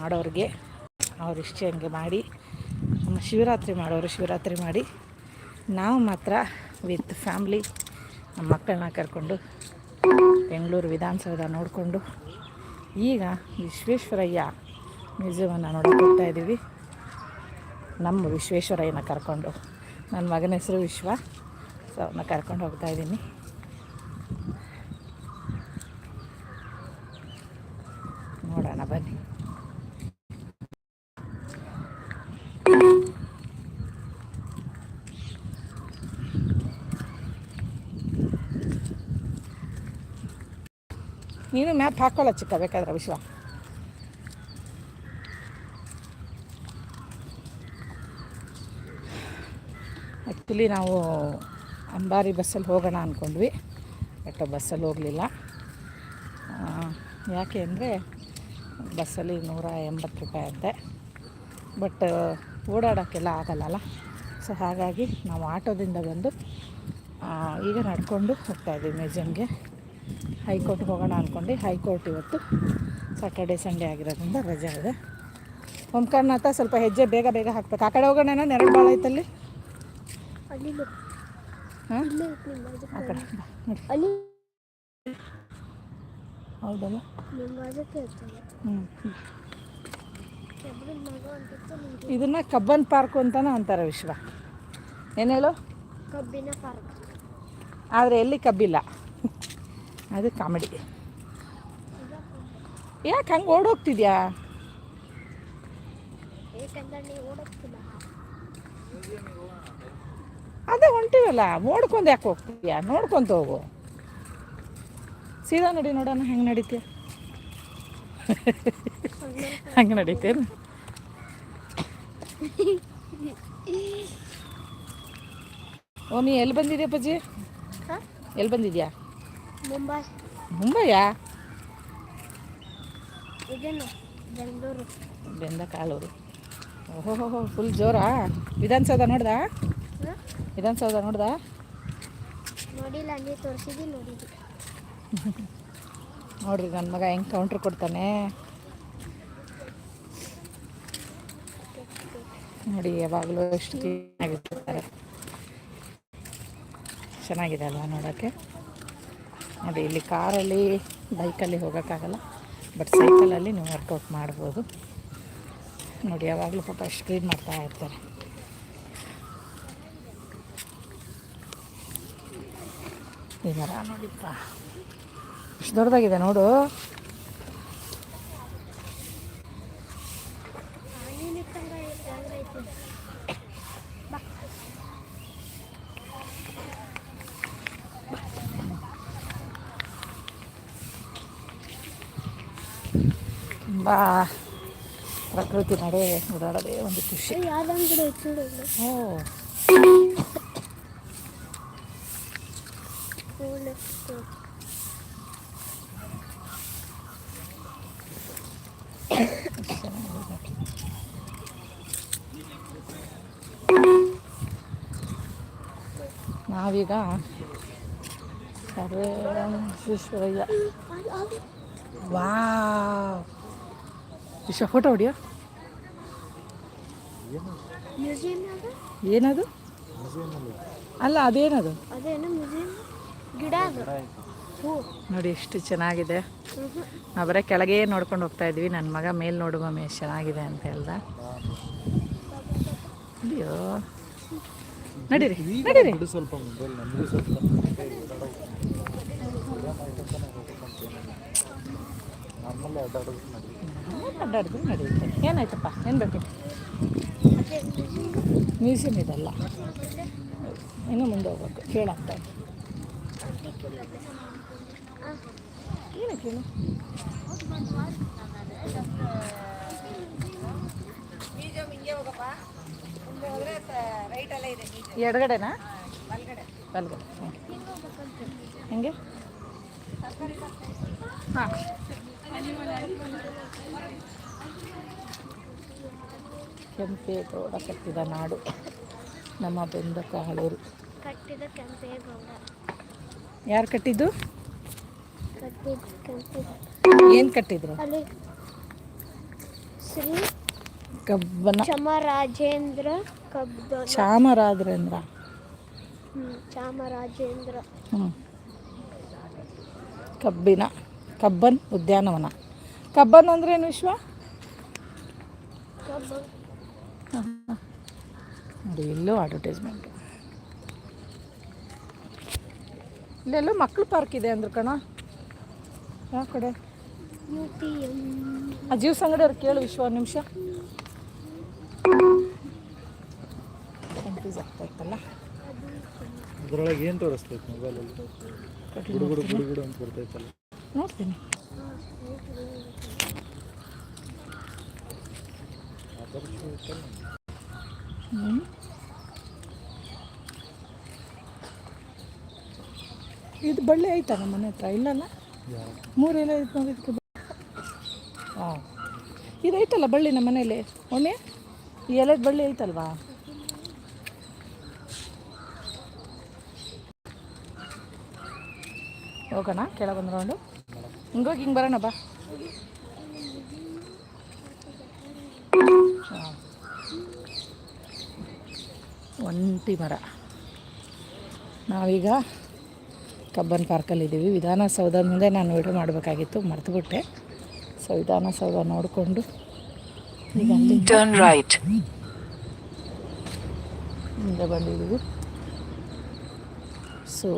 ಮಾಡೋರಿಗೆ ಅವ್ರ ಇಷ್ಟ ಹಂಗೆ ಮಾಡಿ, ನಮ್ಮ ಶಿವರಾತ್ರಿ ಮಾಡೋರು ಶಿವರಾತ್ರಿ ಮಾಡಿ, ನಾವು ಮಾತ್ರ ವಿತ್ ಫ್ಯಾಮ್ಲಿ, ನಮ್ಮ ಮಕ್ಕಳನ್ನ ಕರ್ಕೊಂಡು ಬೆಂಗಳೂರು ವಿಧಾನಸೌಧ ನೋಡಿಕೊಂಡು, ಈಗ ವಿಶ್ವೇಶ್ವರಯ್ಯ ಮ್ಯೂಸಿಯಮನ್ನು ನೋಡೋಕೆ ಹೋಗ್ತಾ ಇದ್ದೀವಿ. ನಮ್ಮ ವಿಶ್ವೇಶ್ವರಯ್ಯನ ಕರ್ಕೊಂಡು, ನನ್ನ ಮಗನ ಹೆಸರು ವಿಶ್ವ, ಸೊ ಅವನ್ನ ಕರ್ಕೊಂಡು ಹೋಗ್ತಾ ಇದ್ದೀನಿ ನೋಡೋಣ ಬನ್ನಿ ನೀನು ಮ್ಯಾಪ್ ಹಾಕೊಳ್ಳ ಚಿಕ್ಕ, ಬೇಕಾದ್ರೆ ವಿಶ್ವ. ಆ್ಯಕ್ಚುಲಿ ನಾವು ಅಂಬಾರಿ ಬಸ್ಸಲ್ಲಿ ಹೋಗೋಣ ಅಂದ್ಕೊಂಡ್ವಿ ಬಟ್ ಬಸ್ಸಲ್ಲಿ ಹೋಗಲಿಲ್ಲ. ಯಾಕೆ ಅಂದರೆ ಬಸ್ಸಲ್ಲಿ ನೂರ ಎಂಬತ್ತು ರೂಪಾಯಿ ಅಂತೆ. ಬಟ್ ಓಡಾಡೋಕ್ಕೆಲ್ಲ ಆಗಲ್ಲಲ್ಲ? ಸೊ ಹಾಗಾಗಿ ನಾವು ಆಟೋದಿಂದ ಬಂದು ಈಗ ನಡ್ಕೊಂಡು ಹೋಗ್ತಾಯಿದ್ದೀವಿ ಮ್ಯೂಸಿಯಮ್ಗೆ ಹೈಕೋರ್ಟ್ಗೆ ಹೋಗೋಣ ಅಂದ್ಕೊಂಡು ಹೈಕೋರ್ಟ್ ಇವತ್ತು ಸಾಟರ್ಡೆ ಸಂಡೇ ಆಗಿರೋದ್ರಿಂದ ರಜೆ ಇದೆ. ಓಂಕಾರನಾಥ ಸ್ವಲ್ಪ ಹೆಜ್ಜೆ ಬೇಗ ಬೇಗ ಹಾಕ್ಬೇಕು. ಆ ಕಡೆ ಹೋಗೋಣ ನೆರಳು ಭಾಳ ಐತಲ್ಲಿ? ಹಾಂ. ಆ ಕಡೆ ಹೌದಲ್ಲ? ಹ್ಞೂ ಇದನ್ನು ಕಬ್ಬನ್ ಪಾರ್ಕ್ ಅಂತಾನು ಅಂತಾರೆ ವಿಶ್ವ. ಏನು ಹೇಳು? ಕಬ್ಬಿನ ಪಾರ್ಕ್. ಆದರೆ ಎಲ್ಲಿ ಕಬ್ಬಿಲ್ಲ? ಅದು ಕಾಮಿಡಿ. ಯಾಕೆ ಹಂಗೆ ಓಡೋಗ್ತಿದ್ಯಾ? ಅದೇ ಹೊಂಟಿವಲ್ಲ ನೋಡ್ಕೊಂಡು ಯಾಕೆ ಹೋಗ್ತೀಯಾ ನೋಡ್ಕೊಂತ ಹೋಗು. ಸೀದಾ ನಡಿ ನೋಡೋಣ ಹೆಂಗೆ ನಡೀತೀಯ ಹಂಗೆ ನಡೀತೇನು? ಓ ನೀ ಎಲ್ಲಿ ಬಂದಿದ್ಯಾ ಅಪ್ಪಾಜಿ? ಎಲ್ಲಿ ಬಂದಿದ್ಯಾ? ಮುಂಬೈ. ಮುಂಬೈಯಾ? ಬೆಂಗಳೂರು. ಬೆಂದ ಕಾಳೂರು. ಓಹೋ ಫುಲ್ ಜೋರಾ? ವಿಧಾನಸೌಧ ನೋಡ್ದಾ? ವಿಧಾನಸೌಧ ನೋಡ್ದಾ? ನೋಡಿಲ್ಲ ನೋಡಿದ್ದು ನೋಡ್ರಿ ನನ್ನ ಮಗ ಹೆಂಗೆ ಕೌಂಟ್ರ್ ಕೊಡ್ತಾನೆ. ನೋಡಿ, ಯಾವಾಗಲೂ ಎಷ್ಟು ಕ್ಲೀನಾಗಿರ್ತಾರೆ ಚೆನ್ನಾಗಿದೆ ಅಲ್ವಾ ನೋಡೋಕ್ಕೆ? ನೋಡಿ, ಇಲ್ಲಿ ಕಾರಲ್ಲಿ, ಬೈಕಲ್ಲಿ ಹೋಗೋಕ್ಕಾಗಲ್ಲ, ಬಟ್ ಸೈಕಲಲ್ಲಿ ನೀವು ವರ್ಕೌಟ್ ಮಾಡ್ಬೋದು. ನೋಡಿ, ಯಾವಾಗಲೂ ಪಾಪ ಕ್ಲೀನ್ ಮಾಡ್ತಾ ಇರ್ತಾರೆ. ಈ ಮರ ನೋಡಿಪ್ಪ. ಎಷ್ಟು ದೊಡ್ಡದಾಗಿದೆ ನೋಡು. ತುಂಬ ಪ್ರಕೃತಿ ನಡೆ ಓಡಾಡೋದೇ ಒಂದು ಖುಷಿ. ಯಾವ್ದು ಅಂಗಡಿ ಐತಿ ನೋಡು ಓ. ಫೋನ್ ನಾವೀಗ ಸರ್ವೇ ವಿಶ್ವೇಶ್ವರಯ್ಯ ವಿಶ್ವ ಫೋಟೋ ಹೊಡಿಯೋ? ಏನದು? ಅಲ್ಲ ಅದೇನದು? ಗಿಡ ಅದು. ನೋಡಿ ಎಷ್ಟು ಚೆನ್ನಾಗಿದೆ. ನಾವು ಬರೀ ಕೆಳಗೆ ನೋಡ್ಕೊಂಡು ಹೋಗ್ತಾ ಇದ್ವಿ. ನನ್ನ ಮಗ ಮೇಲೆ ನೋಡು ಮಮ್ಮಿ ಎಷ್ಟು ಚೆನ್ನಾಗಿದೆ ಅಂತ ಹೇಳ್ದ. ಅಯ್ಯೋ. ನಡೀರಿ ನಡೀರಿ. ಸ್ವಲ್ಪ ಮೊಬೈಲ್ ಸ್ವಲ್ಪ ಅಡ್ಡಾಡಿದ್ರು ನಡೆಯುತ್ತೆ. ಏನಾಯ್ತಪ್ಪ? ಏನು ಬೇಕು? ಮ್ಯೂಸಿಯಂ ಇದಲ್ಲ. ಇನ್ನೂ ಮುಂದೆ ಹೋಗ್ಬೇಕು. ಕೇಳಂತ ಏನಕ್ಕೆ ಹೇಳು ಎಡಗಡೆನಾ? ಬಲ್ಗಡೆ. ಹೆಂಗೆ? ಹಾಂ. ಕೆಂಪೇಗೌಡ ಕಟ್ಟಿದ ನಾಡು. ನಮ್ಮ ಬೆಂದ ಕಾಳೂರು. ಕಟ್ಟಿದ ಕೆಂಪೇಗೌಡ ಯಾರು ಕಟ್ಟಿದ್ದು? ಏನು ಕಟ್ಟಿದ್ರು? ಶ್ರೀ ಕಬ್ಬನ. ಚಾಮರಾಜೇಂದ್ರ ಕಬ್ಬ ಚಾಮರಾಜೇಂದ್ರ. ಚಾಮರಾಜೇಂದ್ರ. ಹ್ಮ್. ಕಬ್ಬಿನ. ಕಬ್ಬನ್ ಉದ್ಯಾನವನ. ಕಬ್ಬನ್ ಅಂದ್ರೇನು ವಿಶ್ವ? ಕಬ್ಬ ನೋಡಿ ಇಲ್ಲೂ ಅಡ್ವರ್ಟೈಸ್ಮೆಂಟು ಇಲ್ಲೆಲ್ಲೋ ಮಕ್ಕಳು ಪಾರ್ಕ್ ಇದೆ ಅಂದ್ರು ಕಣ. ಯಾವ ಕಡೆ? ಆ ಜೀವ ಸಂಗಡಿ ಅವ್ರು ಕೇಳು ವಿಶ್ವ, ಒಂದು ನಿಮಿಷ. ಕನ್ಫ್ಯೂಸ್ ಆಗ್ತಾ ಇತ್ತಲ್ಲ. ಅದ್ರೊಳಗೆ ಏನು ತೋರಿಸ್ತೈತೆ ಮೊಬೈಲಲ್ಲಿ ಗುಡುಗುಡು ಗುಡು ಗುಡು ಗುಡು ಅಂತ ಬರ್ತೈತಲ್ಲ ನೋಡ್ತೀನಿ ಹ್ಞೂ ಇದು ಬಳ್ಳಿ ಐತಾ ನಮ್ಮ ಮನೆ ಹತ್ರ? ಇಲ್ಲಲ್ಲ? ಮೂರು ಇದು ಹಾಂ ಇದೈತಲ್ಲ ಬಳ್ಳಿ ನಮ್ಮ ಮನೇಲಿ ಒಮ್ಮೆ ಈ ಎಲೆದ ಬಳ್ಳಿ ಐತಲ್ವಾ? ಹೋಗೋಣ ಕೆಳಗೆ ಒಂದು ರೌಂಡು ಹಿಂಗೋಗಿ ಹಿಂಗೆ ಬರೋಣ ಬಾ. ಒಂಟಿ ಮರ ನಾವೀಗ ಕಬ್ಬನ್ ಪಾರ್ಕಲ್ಲಿದ್ದೀವಿ ವಿಧಾನಸೌಧ ಮುಂದೆ ನಾನು ವಿಡಿಯೋ ಮಾಡಬೇಕಾಗಿತ್ತು ಮರ್ತುಬಿಟ್ಟೆ ಸೊ ವಿಧಾನಸೌಧ ನೋಡಿಕೊಂಡು ಈಗ Turn right. ಮುಂದೆ ಬಂದಿದ್ದೀವಿ ಸೊ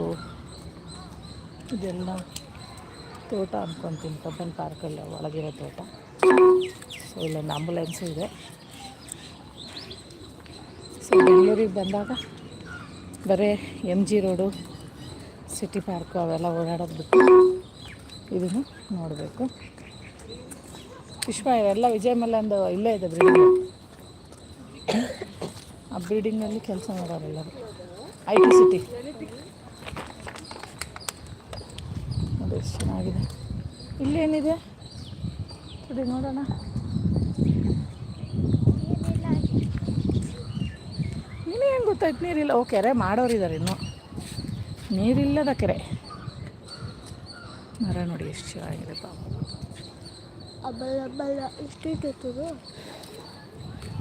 ಇದೆಲ್ಲ ತೋಟ ಅಂದ್ಕೊತೀನಿ ಕಬ್ಬನ್ ಪಾರ್ಕಲ್ಲಿ ಒಳಗಿರೋ ತೋಟ. ಸೊ ಇಲ್ಲೊಂದು ಆಂಬುಲೆನ್ಸು ಇದೆ. ಸೊ ಬೆಂಗಳೂರಿಗೆ ಬಂದಾಗ ಬರೀ M G road city park ಅವೆಲ್ಲ ಓಡಾಡೋದು ಬಿಟ್ಟು ಇದನ್ನು ನೋಡಬೇಕು. ಪುಷ್ಪ ಇವೆಲ್ಲ ವಿಜಯ ಮಲ್ಲಂದು ಇಲ್ಲೇ ಇದೆ ಬ್ರೀಡಿಂಗ್ ಆ ಬಿಲ್ಡಿಂಗಲ್ಲಿ ಕೆಲಸ ಮಾಡೋರೆಲ್ಲರು ಐ ಟಿ ಸಿಟಿ ನೋಡಿ ಚೆನ್ನಾಗಿದೆ. ಇಲ್ಲೇನಿದೆ? ನೋಡಿ ನೋಡೋಣ. ಹೆಂಗೆ ಗೊತ್ತಾಯ್ತು? ನೀರಿಲ್ಲ. ಓ ಕೆರೆ ಮಾಡೋರಿದ್ದಾರೆ ಇನ್ನು. ನೀರಿಲ್ಲದ ಕೆರೆ. ಮರ ನೋಡಿ ಎಷ್ಟು ಚೆನ್ನಾಗಿದೆ ಪಾಪ.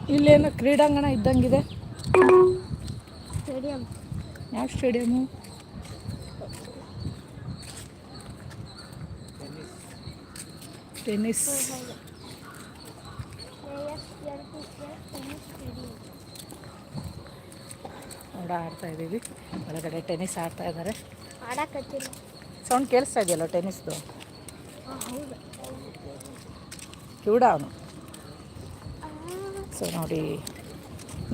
ಇಲ್ಲೇನು ಕ್ರೀಡಾಂಗಣ ಇದ್ದಂಗಿದೆ. ಸ್ಟೇಡಿಯಂ. ಯಾವ ಸ್ಟೇಡಿಯಮು? ಟೆನ್ನಿಸ್ ನೋಡ ಆಡ್ತಾ ಇದ್ದೀವಿ. ಒಳಗಡೆ ಟೆನ್ನಿಸ್ ಆಡ್ತಾ ಇದ್ದಾರೆ. ಸೌಂಡ್ ಕೇಳಿಸ್ತಾ ಇದೆಯಲ್ಲ ಟೆನ್ನಿಸ್ದು ಕಿವುಡ ಅವನು? ಸೊ ನೋಡಿ,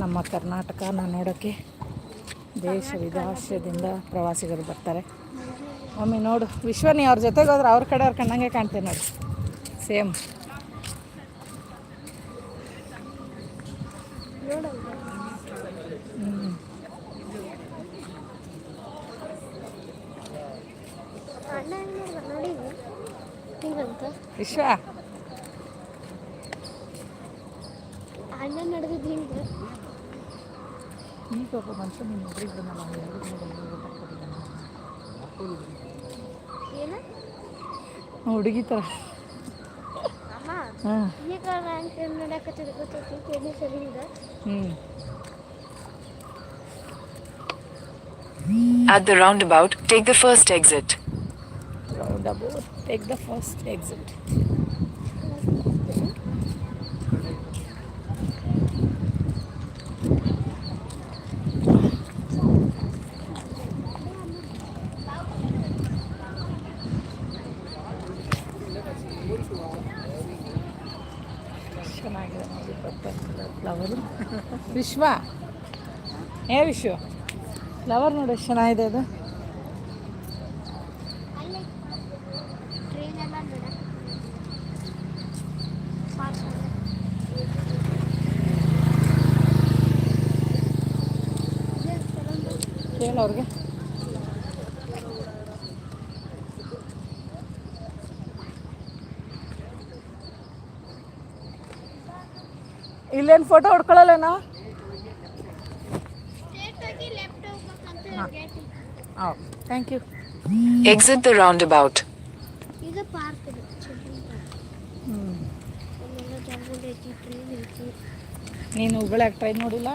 ನಮ್ಮ ಕರ್ನಾಟಕನ ನೋಡೋಕ್ಕೆ ದೇಶ ವಿದೇಶದಿಂದ ಪ್ರವಾಸಿಗರು ಬರ್ತಾರೆ. ಒಮ್ಮೆ ನೋಡು, ವಿಶ್ವನಿ ಅವ್ರ ಜೊತೆಗೆ ಹೋದ್ರೆ ಅವ್ರ ಕಡೆ ಅವ್ರ ಕಣ್ಣಂಗೆ ಕಾಣ್ತೇವೆ ನೋಡಿ. ಸೇಮ್. ವಿಶ್ವ? ಅಣ್ಣ ನಡೆದಿದ್ದು ಹಿಂಗೆ ಈಗ ಒಬ್ಬ ಮನುಷ್ಯ. ಏನ? ಹುಡುಗಿ ಥರ ಈಗ ರ್ಯಾಂಕ್ ನೋಡಕತ್ತಿದ್ದು ಗೊತ್ತೈತಿ ಟೆನ್ನಿಸ್ ಸರಿ ಹಿಂಗೆ ಹ್ಞೂ At the roundabout, take the first exit. Roundabout take the first ವಿಶ್ವ. ಏ ವಿಶ್ವ ಫ್ಲವರ್ ನೋಡಿ ಎಷ್ಟು ಚೆನ್ನಾಗಿದೆ ಅದು. ಕೇಳು ಅವ್ರಿಗೆ. ಇಲ್ಲೇನು ಫೋಟೋ ಹೊಡ್ಕೊಳ್ಳಲ್ಲ ನಾವು ಲೆಫ್ಟ್ ಹೋಗ್ಬೇಕಂತ ಹಾಂ ಥ್ಯಾಂಕ್ ಯು ಎಕ್ಸಿಟ್. ಇದು. ಪಾರ್ಕ್ ಇದು ಜಾರ್ಖಂಡ್ ಟ್ರೈನ್ ಐತಿ ನೀನು ಹುಬ್ಬಳ್ಳಿಯಾಗ ಟ್ರೈನ್ ನೋಡಿಲ್ಲ.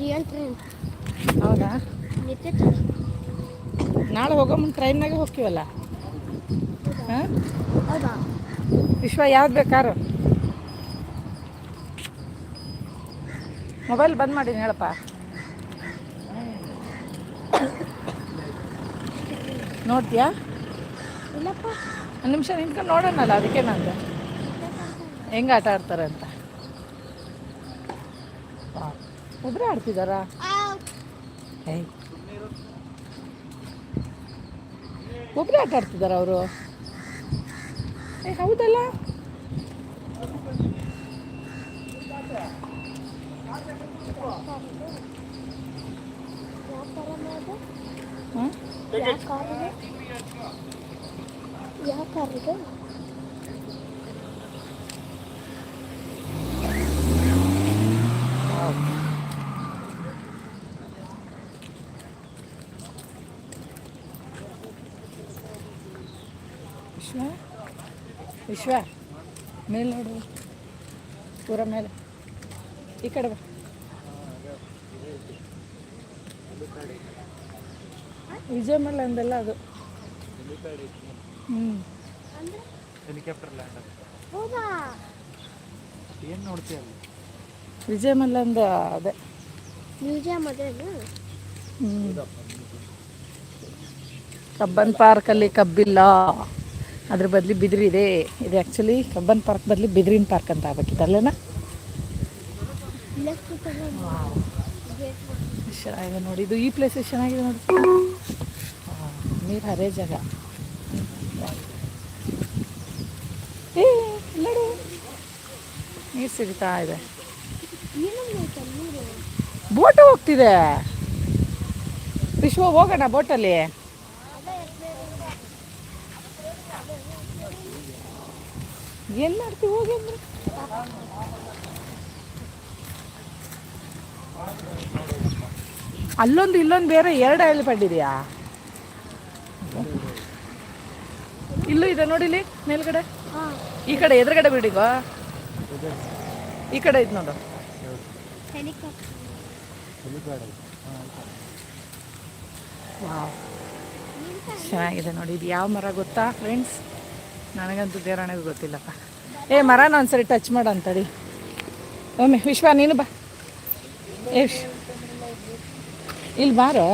ರಿಯಲ್ ಟ್ರೈನ್ ಹೌದಾ? ನಿಂತೈತೆ ನಾಳೆ ಹೋಗೋ ಮುಂದೆ ಟ್ರೈನ್ನಾಗೆ ಹೋಗ್ತೀವಲ್ಲ? ಹಾಂ? ಹೌದಾ? ವಿಶ್ವ ಯಾವ್ದು ಬೇಕಾರು? ಮೊಬೈಲ್ ಬಂದ್ ಮಾಡಿ ಹೇಳಪ್ಪ. ನೋಡ್ತೀಯಾ? ಇಲ್ಲಪ್ಪ. ಒಂದು ನಿಮಿಷ ನಿಂತ್ಕೊಂಡು ನೋಡೋಣಲ್ಲ ಅದಕ್ಕೆ ನಂದು. ಹೆಂಗೆ ಆಟ ಆಡ್ತಾರೆ ಅಂತ. ಒಬ್ಬರೇ ಆಡ್ತಿದ್ದಾರಾ ಏಯ್. ಒಬ್ಬರೇ ಆಟ ಆಡ್ತಿದ್ದಾರ ಅವರು? ಏ ಹೌದಲ್ಲ? ಯಾವ ಥರ ಮಾಡೋದು ಹಾಂ ಯಾವ ಕಾರ್ ಇದೆ ಯಾವ ಕಾರ್ ಇದೆ ವಿಶ್ವ ವಿಶ್ವ ಮೇಲೆ ನೋಡು ಪೂರ ಮೇಲೆ ಈ ಕಡೆ ಬಾ. ವಿಜಯಮಲ್ಲ ಅಂದಲ್ಲ ಅದು. ಹ್ಞೂ ಹೆಲಿಕಾಪ್ಟರ್ ಲ್ಯಾಂಡ್ ಏನು ನೋಡ್ತೀಯ ಅಲ್ಲಿ? ಅಂದ ಅದೇ. ಮ್ಯೂಸಿಯಂ ಅದೇನು ಹ್ಞೂ ಕಬ್ಬನ್ ಪಾರ್ಕಲ್ಲಿ ಕಬ್ಬಿಲ್ಲ. ಅದ್ರ ಬದಲಿ ಬಿದಿರಿದೆ ಇದೆ. ಇದು ಆ್ಯಕ್ಚುಲಿ ಕಬ್ಬನ್ ಪಾರ್ಕ್ ಬದಲಿ ಬಿದಿರಿನ ಪಾರ್ಕ್ ಅಂತ ಆಗ್ಬೇಕಿತ್ತಲ್ಲೇನ ಚೆನ್ನಾಗಿದೆ ನೋಡಿ ಇದು ಈ ಪ್ಲೇಸ್ ಚೆನ್ನಾಗಿದೆ ನೋಡಿ. ನೀರು ಹರೇ ಜಾಗ. ಏ ನೀರು ಸಿಗ್ತಾ ಇದೆ. ಬೋಟ್ ಹೋಗ್ತಿದೆ. ವಿಶ್ವ, ಹೋಗೋಣ ಬೋಟಲ್ಲಿ ಮಾಡ್ತೀವಿ ಹೋಗಿ ಅಂದ್ರೆ? ಅಲ್ಲೊಂದು, ಇಲ್ಲೊಂದು ಬೇರೆ ಎರಡು ಎಲ್ಲಿ ಪಡ್ಡಿದೆಯಾ ಇಲ್ಲೂ ಇದೆ ನೋಡಿಲಿ ಮೇಲ್ಗಡೆ. ಈ ಕಡೆ ಎದುರುಗಡೆ ಬಿಡಿಗೋ. ಈ ಕಡೆ ಇದು ನೋಡು. ಚೆನ್ನಾಗಿದೆ ನೋಡಿ, ಇದು ಯಾವ ಮರ ಗೊತ್ತಾ ಫ್ರೆಂಡ್ಸ್ ನನಗಂತೂ ದೇವರಣೆಗೂ ಗೊತ್ತಿಲ್ಲಪ್ಪ. ಏ, ಮರನ ಒಂದ್ಸರಿ ಟಚ್ ಮಾಡು ಅಂತಡಿ. ಒಮ್ಮೆ, ವಿಶ್ವ, ನೀನು ಬಾ. ಏ ವಿಶ್ ಇಲ್ಲಿ ಬಾರೋ.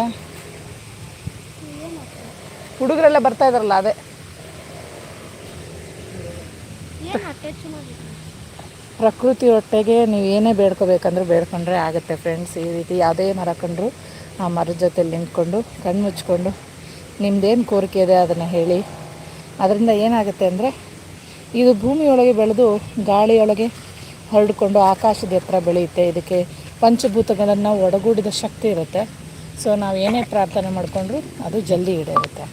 ಹುಡುಗರೆಲ್ಲ ಬರ್ತಾ ಇದಾರಲ್ಲ ಅದೇ. ಪ್ರಕೃತಿ ಒಟ್ಟಿಗೆ ನೀವು ಏನೇ ಬೇಡ್ಕೋಬೇಕಂದ್ರೂ ಬೇಡ್ಕೊಂಡ್ರೆ ಆಗುತ್ತೆ ಫ್ರೆಂಡ್ಸ್. ಈ ರೀತಿ ಯಾವುದೇ ಮರ ಕಂಡ್ರು ಆ ಮರದ ಜೊತೆಲಿ ನಿಂತ್ಕೊಂಡು ಕಣ್ಣು ಮುಚ್ಕೊಂಡು ನಿಮ್ದೇನು ಕೋರಿಕೆ ಇದೆ ಅದನ್ನು ಹೇಳಿ. ಅದರಿಂದ ಏನಾಗುತ್ತೆ ಅಂದರೆ ಇದು ಭೂಮಿಯೊಳಗೆ ಬೆಳೆದು ಗಾಳಿಯೊಳಗೆ ಹರಡಿಕೊಂಡು ಆಕಾಶದ ಎತ್ತರ ಬೆಳೆಯುತ್ತೆ. ಇದಕ್ಕೆ ಪಂಚಭೂತಗಳನ್ನು ಒಡಗೂಡಿದ ಶಕ್ತಿ ಇರುತ್ತೆ. ಸೊ ನಾವು ಏನೇ ಪ್ರಾರ್ಥನೆ ಮಾಡಿಕೊಂಡ್ರು ಅದು ಜಲ್ದಿ ಈಡೇರುತ್ತೆ.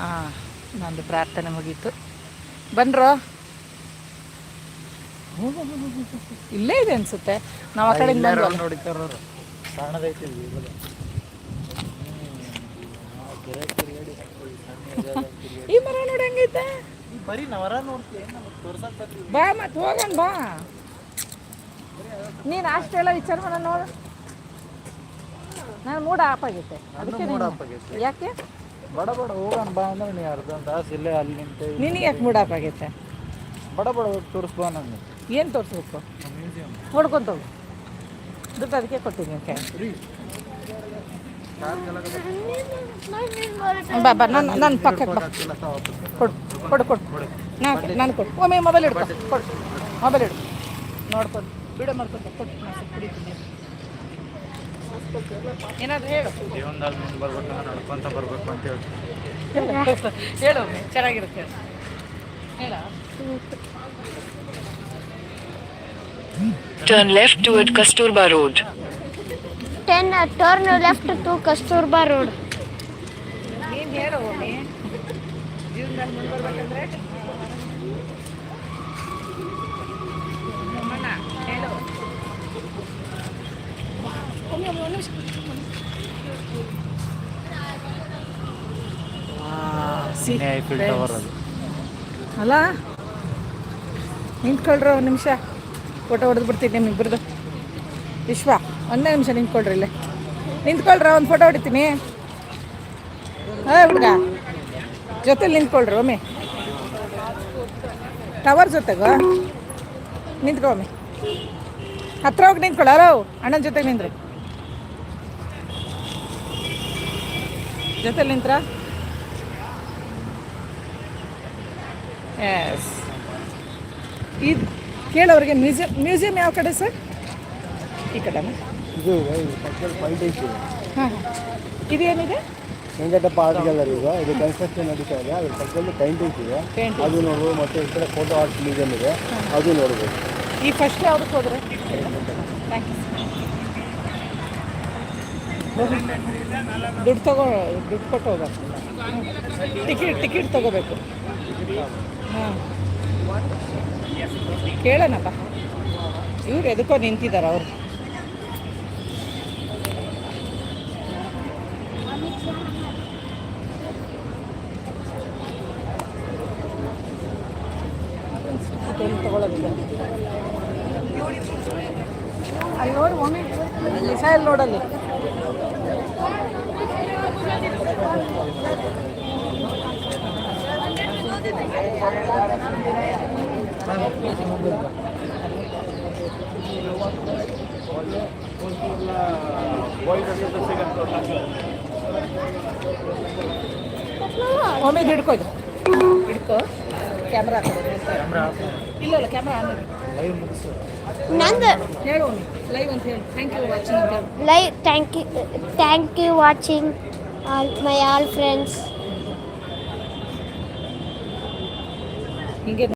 ಹಾಂ ನಂದು ಪ್ರಾರ್ಥನೆ ಮುಗೀತು. ಬನ್ರೋ ಇಲ್ಲೇ ಇದೆ ಅನ್ಸುತ್ತೆ. ನಾವು ಆ ಕಡೆಯಿಂದ ಬಂದ್ವಲ್ಲ. ಈ ಮರ ನೋಡಿ ಹೆಂಗೈತೆ? ಬರೀ ನವರ ನೋಡ್ತೀನಿ ಬಾ ಮತ್ತೆ ಹೋಗಣ ಬಾ. ನೀನು ಅಷ್ಟೆಲ್ಲ ವಿಚಾರ ಮಾಡ ನೋಡು. ನಾನು ಮೂಡ ಆಪ್ ಆಗೈತೆ. ಅದಕ್ಕೆ ಮೂಡ ಆಪ್ ಆಗೈತೆ. ಯಾಕೆ? ಬಡ ಬಡ ಹೋಗೋಣ ಬಾ ಅಂದ್ರೆ ನೀ ಅರ್ಧ ತಾಸು ಇಲ್ಲೇ ಅಲ್ಲಿ ನಿಂತೆ ನಿನಗೆ ಯಾಕೆ ಮೂಡ ಆಪ್ ಆಗೈತೆ? ಬಡ ಬಡ ಹೋಗಿ ತೋರಿಸ್ಬಾ ನಂಗೆ. ಏನು ತೋರಿಸ್ಬೇಕು? ಹೊಡ್ಕೊಂತ ಹೋಗು. ದುಡ್ಡು ಅದಕ್ಕೆ ಕೊಟ್ಟಿದ್ದೀನಿ ಕೈ ಬಾ ಬಾ ನಾನು ನನ್ನ ಪಕ್ಕಕ್ಕೆ ಬಾ. ಕೊಡು ಕೊಡು ಕೊಡು. ನಾನು ನಾನು ಕೊಡು. ಒಮ್ಮೆ ಮೊಬೈಲ್ ಹಿಡ್ಕೊ. ಕೊಡು. ಮೊಬೈಲ್ ಇಡು ನೋಡ್ಕೊಂಡು. ವಿಡಿಯೋ ಮಾಡ್ಕೊಂಡು ಕೊಡು. ನಾನು ಸ್ವಲ್ಪ ಕುಡಿತೀನಿ. ಏನಾದರೂ ಹೇಳು. ಜೀವನದಲ್ಲಿ ಮುಂದೆ ಬರ್ಬೇಕಂದ್ರೆ ನಡ್ಕೊಂತ ಬರ್ಬೇಕು ಅಂತ ಹೇಳು ಒಮ್ಮೆ. ಚೆನ್ನಾಗಿರುತ್ತೆ. ಹೇಳ. Turn left toward Kasturba Road. Ten turn left to Kasturba road ಅಲ್ಲ ನಿಂತ್ಕೊಳ್ರಿ ಒಂದು ನಿಮಿಷ. ಫೋಟೋ ಹೊಡೆದು ಬಿಡ್ತೀನಿ ನಿಮ್ಮಿಬ್ಬರದು ವಿಶ್ವ. ಒಂದೇ ನಿಮಿಷ ನಿಂತ್ಕೊಳ್ರಿ ಇಲ್ಲೇ. ನಿಂತ್ಕೊಳ್ರ, ಒಂದು ಫೋಟೋ ಹೊಡಿತೀನಿ. ಹಾಂ ಹುಡುಗ. ಜೊತೆಲಿ ನಿಂತ್ಕೊಳ್ರಿ, ಒಮ್ಮೆ. ಟವರ್ ಜೊತೆಗೋ? ನಿಂತ್ಕೊ ಒಮ್ಮೆ. ಹತ್ರ ಹೋಗಿ ನಿಂತ್ಕೊಳ್ಳಾರೋ ಅಣ್ಣನ ಜೊತೆಗೆ ನಿಂದ್ರಿ ಜೊತೆಲಿ ನಿಂತ್ರ? ಎಸ್ ಇದು ಕೇಳೋರಿಗೆ ಮ್ಯೂಸಿಯಂ ಮ್ಯೂಸಿಯಂ ಯಾವ ಕಡೆ ಸರ್? ಈ ಕಡೆನಾ? ಇದು ಹಾಂ ಇದೇನಿದೆ? ವೆಂಕಟಪ್ಪ ಆರ್ಟ್ ಗ್ಯಾಲರಿ ಇದೆ ಇದು ಕನ್ಸ್ಟ್ರಕ್ಷನ್ ನಡೀತಾ ಇದೆ. ಅದ್ರ ಪಕ್ಕದಲ್ಲಿ ಪೈಂಟಿಂಗ್ಸ್ ಇದೆ. ಅದು ನೋಡ್ಬೋದು ಮತ್ತೆ ಈ ಕಡೆ ಫೋಟೋ ಆರ್ಟ್ ಮ್ಯೂಸಿಯಂ ಇದೆ. ಅದು ನೋಡ್ಬೋದು ಈ ಫಸ್ಟ್ ಯಾವುದಕ್ಕೆ ಹೋದ್ರೆ? ದುಡ್ಡು ತಗೋ ದುಡ್ಡು ಕೊಟ್ಟು ಹೋಗ್ಬೇಕು ಟಿಕೆಟ್ ಟಿಕೆಟ್ ತಗೋಬೇಕು. ಹಾಂ. ಕೇಳೋಣಪ್ಪ. ಇವ್ರು ಎದಕ್ಕೋ ನಿಂತಿದ್ದಾರೆ ಅವರು. ಅಲ್ಲಿ ನೋಡಿ ಒಮ್ಮೆ ಮಿಸೈಲ್ ನೋಡಲ್ಲಿ ಒಮ್ಮೆ ಇದು ಹಿಡ್ಕೋ ಇದು ಹಿಡ್ಕೋ ಕ್ಯಾಮ್ರಾ ಇಲ್ಲ ಇಲ್ಲ ಕ್ಯಾಮ್ರಾ ಆನ್ ಇದೆ. ನಂದು? ಹೇಳು ಒಮ್ಮೆ ಲೈವ್ ಅಂತ ಹೇಳು. ಥ್ಯಾಂಕ್ ಯು ವಾಚಿಂಗ್ ಅಂತ ಹೇಳು. Live thank you thank you watching all my all friends ಹಿಂಗೆ